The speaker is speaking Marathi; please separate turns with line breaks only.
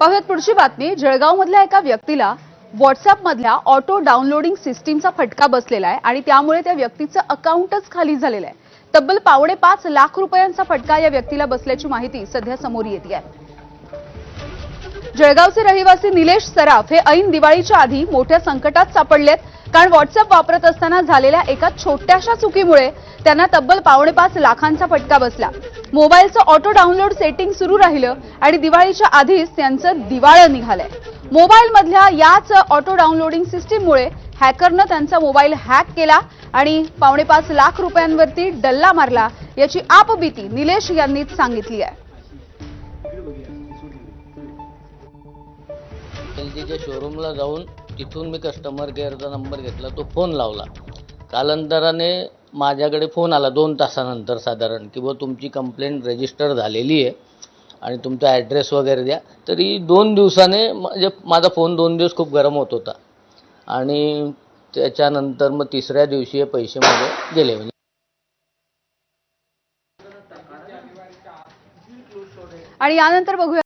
पाहुयात पुढची बातमी. जळगावमधल्या एका व्यक्तीला व्हॉट्सअपमधल्या ऑटो डाउनलोडिंग सिस्टीमचा फटका बसलेला आहे आणि त्यामुळे त्या व्यक्तीचं अकाउंटच खाली झालेलं आहे. तब्बल पावणे पाच लाख रुपयांचा फटका या व्यक्तीला बसल्याची माहिती सध्या समोर येते आहे. जळगावचे रहिवासी निलेश सराफ हे ऐन दिवाळीच्या आधी मोठ्या संकटात सापडलेत. कारण व्हॉट्सअप वापरत असताना झालेल्या एका छोट्याशा चुकीमुळे त्यांना तब्बल पावणे पाच लाखांचा फटका बसला. मोबाईलचं ऑटो डाउनलोड सेटिंग सुरू राहिलं आणि दिवाळीच्या आधीच त्यांचं दिवाळं निघालंय. मोबाईलमधल्या याच ऑटो डाउनलोडिंग सिस्टीममुळे हॅकरनं त्यांचा मोबाईल हॅक केला आणि पावणेपाच लाख रुपयांवरती डल्ला मारला याची आपबीती निलेश यांनीच सांगितली आहे.
एल शोरूमला जाऊन तिथून मी कस्टमर केअरचा नंबर घेतला तो फोन लावला. कालांतराने माझ्याकडे फोन आला दोन तासानंतर साधारण की बुवा तुमची कंप्लेंट रजिस्टर झालेली आहे आणि तुमचा ॲड्रेस वगैरे द्या. तरी दोन दिवसाने म्हणजे माझा फोन दोन दिवस खूप गरम होत होता. आणि त्याच्यानंतर मग तिसऱ्या दिवशी हे पैसे माझे गेले. म्हणजे
आणि यानंतर बघूया.